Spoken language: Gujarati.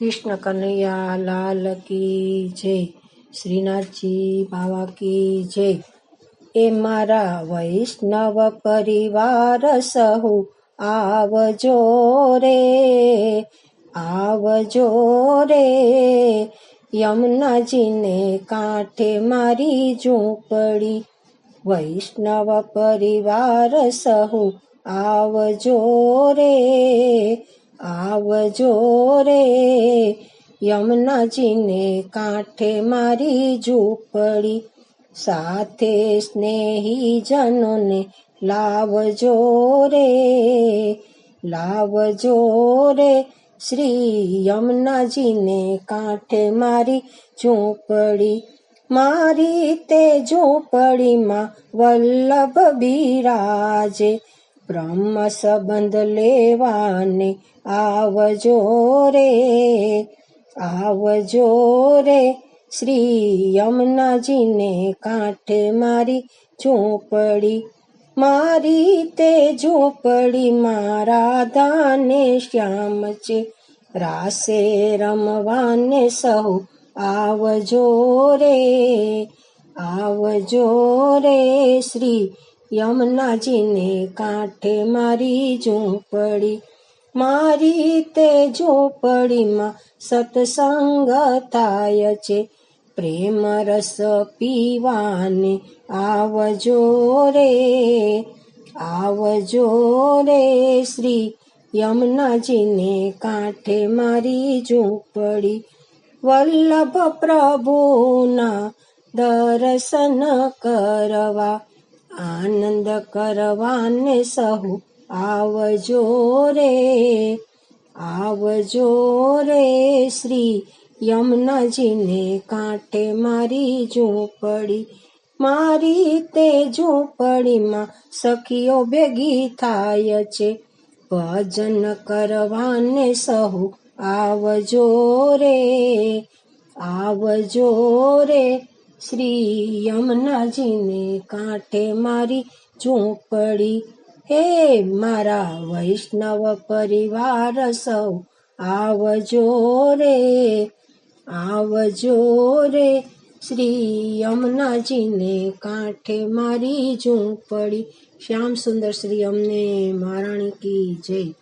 કૃષ્ણ કનૈયા, લાલ કી જય, શ્રીનાથજી બાવા કી જય. એ મારા વૈષ્ણવ પરિવાર સહુ, આવજો રે આવજો રે. યમુનાજીને કાંઠે મારી ઝૂંપડી, વૈષ્ણવ પરિવાર સહુ, આવજો રે. આવજો રે યમુનાજીને કાંઠે મારી ઝૂંપડી, સાથે સ્નેહીજનોને લાવજો રે લાવજો રે, શ્રી યમુનાજીને કાંઠે મારી ઝૂંપડી, મારી તે ઝૂંપડીમાં વલ્લભ બિરાજે બ્રહ્મ સંબંધ લેવાને આવજો રે આવજો રે. શ્રી યમુનાજીને કાંઠે મારી ઝોપડી, મારી તે ઝૂંપડીમાં રાધાને શ્યામ છે. રાસે રમવાને સહુ આવજો રે આવજો રે. શ્રી યમુનાજીને કાંઠે મારી ઝૂંપડી, મારી તે ઝૂંપડીમાં સત્સંગ થાય છે. પ્રેમ રસ પીવાને આવજો રે આવજો રે શ્રી યમુનાજીને કાંઠે મારી ઝૂંપડી. વલ્લભ પ્રભુના દર્શન કરવા આનંદ કરવાને સહુ આવજો રે આવજો રે શ્રી યમુનાજીને કાંઠે મારી ઝૂંપડી, મારી તે ઝૂંપડીમાં સખીઓ ભેગી થાય છે. ભજન કરવાને સહુ આવજો રે આવજો રે શ્રી યમુનાજીને કાંઠે મારી ઝૂંપડી. હે મારા વૈષ્ણવ પરિવાર, સૌ આવજો રે આવજો રે. શ્રી યમુનાજીને કાંઠે મારી ઝૂંપડી. શ્યામ સુંદર શ્રી અમને મહારાણી કી જય.